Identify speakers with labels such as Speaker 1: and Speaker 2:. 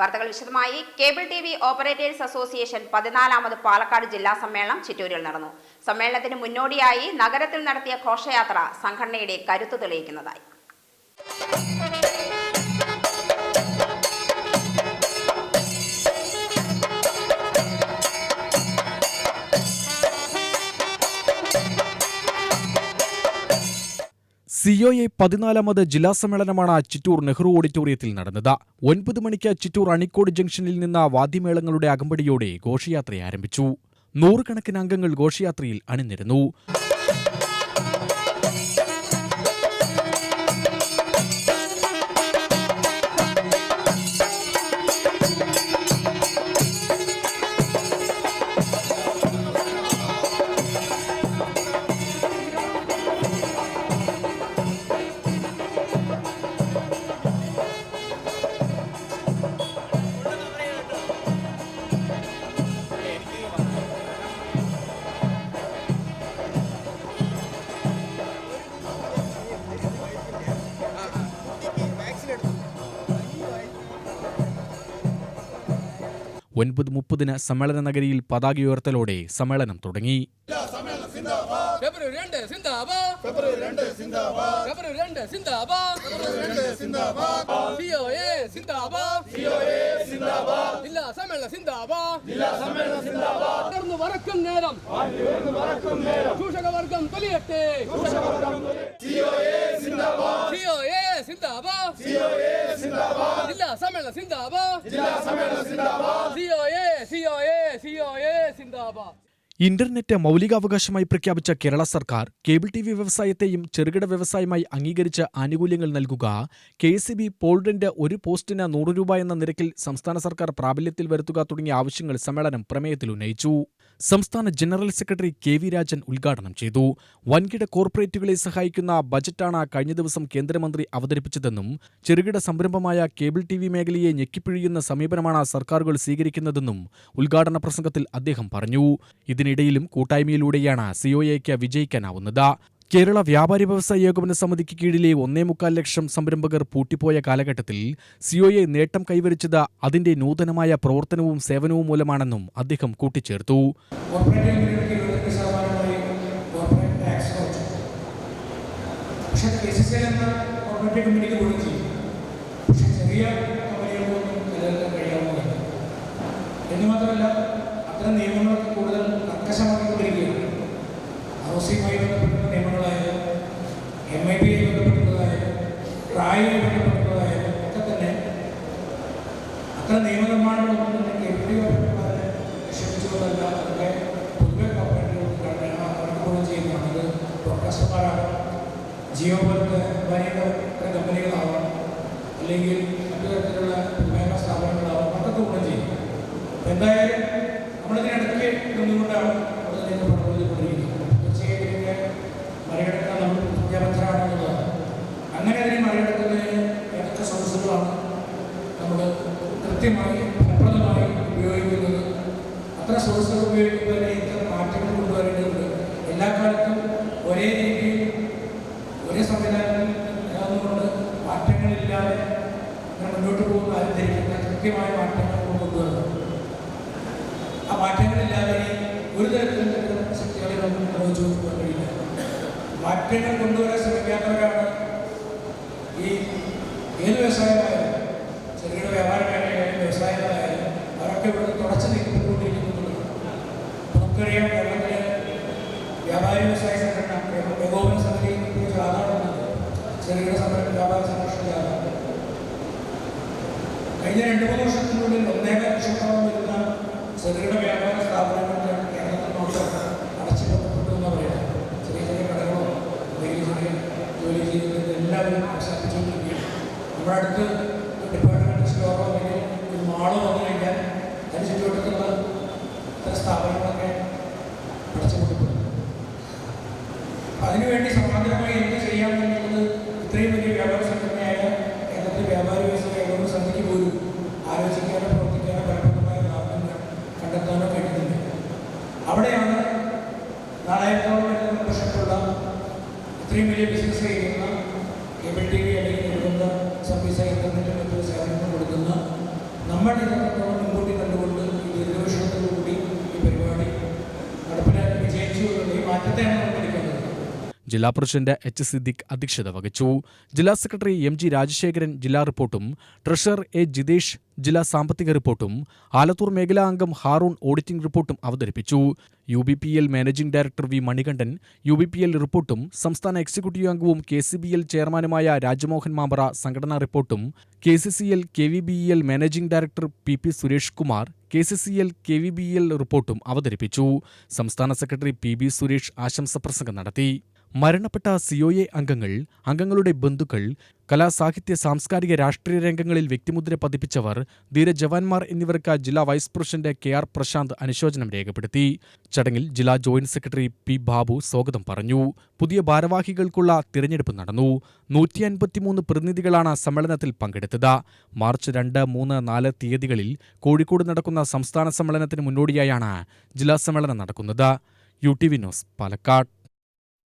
Speaker 1: വാർത്തകൾ വിശദമായി. Cable T V operators association പതിനാലാമത് Palakkad ജില്ലാ സമ്മേളനം ചിറ്റൂരിൽ നടന്നു. സമ്മേളനത്തിന് മുന്നോടിയായി നഗരത്തിൽ നടത്തിയ ഘോഷയാത്ര സംഘടനയുടെ കരുത്തു തെളിയിക്കുന്നതായി.
Speaker 2: സിഒഎ പതിനാലാമത് ജില്ലാ സമ്മേളനമാണ് ചിറ്റൂർ നെഹ്റു ഓഡിറ്റോറിയത്തിൽ നടന്നത്. ഒൻപത് മണിക്ക് ചിറ്റൂർ അണിക്കോട് ജംഗ്ഷനിൽ നിന്ന് വാദ്യമേളങ്ങളുടെ അകമ്പടിയോടെ ഘോഷയാത്ര ആരംഭിച്ചു നൂറുകണക്കിന് അംഗങ്ങൾ ഘോഷയാത്രയിൽ അണിനിരന്നു. ഒൻപത് മുപ്പതിന് സമ്മേളന നഗരിയിൽ പതാക ഉയർത്തലോടെ സമ്മേളനം തുടങ്ങി
Speaker 3: ചൂഷകവർഗം സിന്ദാബാദ് സിന്ദാബാദ് സിന്ദാബാദ് ജില്ലാ സമ്മേളന സിന്ദാബാദ്. ജില്ലാ സമ്മേളന സിന്ദാബാദ്. സിഒഎ സിഒഎ സിഒഎ സിന്ദാബാദ്.
Speaker 2: ഇന്റർനെറ്റ് മൗലികാവകാശമായി പ്രഖ്യാപിച്ച കേരള സർക്കാർ കേബിൾ ടി വി വ്യവസായത്തെയും ചെറുകിട വ്യവസായമായി അംഗീകരിച്ച് ആനുകൂല്യങ്ങൾ നൽകുക കെ എസ് ബി പോൾഡന്റ് ഒരു പോസ്റ്റിന് നൂറ് രൂപ എന്ന നിരക്കിൽ സംസ്ഥാന സർക്കാർ പ്രാബല്യത്തിൽ വരുത്തുക തുടങ്ങിയ ആവശ്യങ്ങൾ സമ്മേളനം പ്രമേയത്തിൽ ഉന്നയിച്ചു. സംസ്ഥാന general secretary K V Rajan ഉദ്ഘാടനം ചെയ്തു. വൻകിട കോർപ്പറേറ്റുകളെ സഹായിക്കുന്ന ബജറ്റാണ് കഴിഞ്ഞ ദിവസം കേന്ദ്രമന്ത്രി അവതരിപ്പിച്ചതെന്നും ചെറുകിട സംരംഭമായ കേബിൾ ടി വി മേഖലയെ ഞെക്കിപ്പിഴിയുന്ന സമീപനമാണ് സർക്കാരുകൾ സ്വീകരിക്കുന്നതെന്നും ഉദ്ഘാടന പ്രസംഗത്തിൽ അദ്ദേഹം പറഞ്ഞു. ഇതിനിടയിലും കൂട്ടായ്മയിലൂടെയാണ് സിഒഎക്ക് വിജയിക്കാനാവുന്നത്. കേരള വ്യാപാരി വ്യവസായ ഏകോപന സമിതിക്ക് കീഴിലെ ഒന്നേ മുക്കാൽ ലക്ഷം സംരംഭകർ പൂട്ടിപ്പോയ കാലഘട്ടത്തിൽ സിഒഎ നേട്ടം കൈവരിച്ചത് അതിന്റെ നൂതനമായ പ്രവർത്തനവും സേവനവും മൂലമാണെന്നും അദ്ദേഹം കൂട്ടിച്ചേർത്തു.
Speaker 4: എന്ന അത്തരം നിയമങ്ങളൊക്കെ കൂടുതൽ ഹൗസിംഗുമായി ബന്ധപ്പെട്ടുള്ള നിയമങ്ങളായാലും എം ഐ ബിയുമായി ബന്ധപ്പെട്ടുള്ളതായാലും റായുമായി ബന്ധപ്പെട്ടുള്ളതായാലും ഒക്കെ തന്നെ അത്ര നിയമനിർമ്മാണങ്ങളൊന്നും കേരളീയ പൗരന്മാരെ ക്ഷമിച്ചുകൊണ്ടല്ല അതൊക്കെ പൊതുവെ അവർക്ക് ഗുണം ചെയ്യുന്നതാണ് അത് ജിയോ പോലത്തെ വലിയ കമ്പനികളാവാം. അല്ലെങ്കിൽ മറ്റു തരത്തിലുള്ള സ്ഥാപനങ്ങളാവാം. അതൊക്കെ ഗുണം ചെയ്യും. എന്തായാലും കൃത്യമായി ഫലപ്രദമായി ഉപയോഗിക്കുന്നത്. അത്ര സോഴ്സുകൾ ഉപയോഗിക്കുന്നതിനെ ഇത്ര മാറ്റങ്ങൾ കൊണ്ടുവരേണ്ടതുണ്ട് എല്ലാ കാലത്തും ഒരേ രീതിയിൽ ഒരേ നിലനിന്നുകൊണ്ട് മാറ്റങ്ങളില്ലാതെ മുന്നോട്ട് പോകുന്ന ആരും കൃത്യമായ മാറ്റങ്ങൾ കൊണ്ടുവരുന്നത്. ആ മാറ്റങ്ങളില്ലാതെ ഒരു തരത്തിലും ശക്തികളെ നമുക്ക് നിർവഹിച്ചു കൊടുക്കാൻ കഴിയില്ല. മാറ്റങ്ങൾ കൊണ്ടുവരാൻ ശ്രമിക്കാത്തവരാണ് ഈ ഏത് വ്യവസായമായാലും ചെറുകിട വ്യാപാര മേഖലയായാലും വ്യവസായങ്ങളായാലും അവരൊക്കെ ഇവിടെ തുടച്ചു നീക്കപ്പെട്ടുകൊണ്ടിരിക്കുന്നുണ്ട് നമുക്കറിയാം കേരളത്തിലെ വ്യാപാരി വ്യവസായ സംഘടന ഏകോപന സമിതി ആധാരമുണ്ട് ചെറുകിട സംഘടന വ്യാപാര സംരക്ഷണ ജാഥ കഴിഞ്ഞ രണ്ട് മൂന്ന് വർഷത്തിനുള്ളിൽ ഒന്നേകാൽ ലക്ഷത്തോളം വരുന്ന ചെറുകിട വ്യാപാര സ്ഥാപനങ്ങൾ കേരളത്തിൽ മാത്രം അടച്ചുപൂട്ടപ്പെട്ടു എന്ന് പറയാം ചെറിയ ചെറിയ കടകളോ അല്ലെങ്കിൽ ചെറിയ ജോലി ചെയ്യുന്നത് എല്ലാവരും അവസാനിച്ചുകൊണ്ടിരിക്കുകയാണ് നമ്മുടെ അടുത്ത് ഡിപ്പാർട്ട്മെന്റ് സ്റ്റോറോ അല്ലെങ്കിൽ ഒരു മാളോ വന്നു കഴിഞ്ഞാൽ അതിന് ചുറ്റുവട്ടത്തുള്ള ഇത്തരം സ്ഥാപനങ്ങളൊക്കെ അടച്ചുപൂട്ടപ്പെടും അതിനുവേണ്ടി സമാന്തരമായി എന്ത് ചെയ്യാമെന്നുള്ളത് ഇത്രയും വലിയ വ്യാപാര സംഘടനയായ കേരളത്തിലെ വ്യാപാര വ്യവസായ ഏകോപന സമിതിക്ക് പോലും ആലോചിക്കാനോ പ്രവർത്തിക്കാനോ ഫലപ്രദമായ മാർഗങ്ങൾ കണ്ടെത്താനോ കഴിയുന്നില്ല അവിടെയാണ് നാളായിരത്തോളം വരുന്ന മെമ്പർഷിപ്പുള്ള ഇത്രയും വലിയ ബിസിനസ് ചെയ്യുന്ന കേബിൾ ടി വി അല്ലെങ്കിൽ സർവീസ് ചെയ്യുന്ന സേവനങ്ങൾ കൊടുക്കുന്ന നമ്മൾ കണ്ടുകൊണ്ട്
Speaker 2: ജില്ലാ പ്രസിഡന്റ് എച്ച് സിദ്ദിഖ് അധ്യക്ഷത വഹിച്ചു. ജില്ലാ സെക്രട്ടറി എം ജി രാജശേഖരൻ ജില്ലാ റിപ്പോർട്ടും ട്രഷറർ എ ജിതേഷ് ജില്ലാ സാമ്പത്തിക റിപ്പോർട്ടും ആലത്തൂർ മേഖലാ അംഗം ഹാറൂൺ ഓഡിറ്റിംഗ് റിപ്പോർട്ടും അവതരിപ്പിച്ചു. U B P L managing director V Manikandan U B P L റിപ്പോർട്ടും സംസ്ഥാന എക്സിക്യൂട്ടീവ് അംഗവും കെ സി ബി എൽ ചെയർമാനുമായ രാജമോഹൻ മാമ്പറ സംഘടനാ റിപ്പോർട്ടും K C C L K V B L managing director P P Suresh Kumar K C C L K V B L റിപ്പോർട്ടും അവതരിപ്പിച്ചു. സംസ്ഥാന secretary P B Suresh ആശംസ പ്രസംഗം നടത്തി. മരണപ്പെട്ട സിഒഎ അംഗങ്ങൾ അംഗങ്ങളുടെ ബന്ധുക്കൾ കലാസാഹിത്യ സാംസ്കാരിക രാഷ്ട്രീയ രംഗങ്ങളിൽ വ്യക്തിമുദ്ര പതിപ്പിച്ചവർ ധീരജവാന്മാർ എന്നിവർക്ക് ജില്ലാ vice president K R Prashanth അനുശോചനം രേഖപ്പെടുത്തി. ചടങ്ങിൽ ജില്ലാ ജോയിന്റ് സെക്രട്ടറി പി ബാബു സ്വാഗതം പറഞ്ഞു. പുതിയ ഭാരവാഹികൾക്കുള്ള തിരഞ്ഞെടുപ്പ് നടന്നു. നൂറ്റി അൻപത്തിമൂന്ന് പ്രതിനിധികളാണ് സമ്മേളനത്തിൽ പങ്കെടുത്തത്. മാർച്ച് രണ്ട് മൂന്ന് നാല് തീയതികളിൽ കോഴിക്കോട് നടക്കുന്ന സംസ്ഥാന സമ്മേളനത്തിന് മുന്നോടിയായാണ് ജില്ലാ സമ്മേളനം നടക്കുന്നത്. U T V news Palakkad.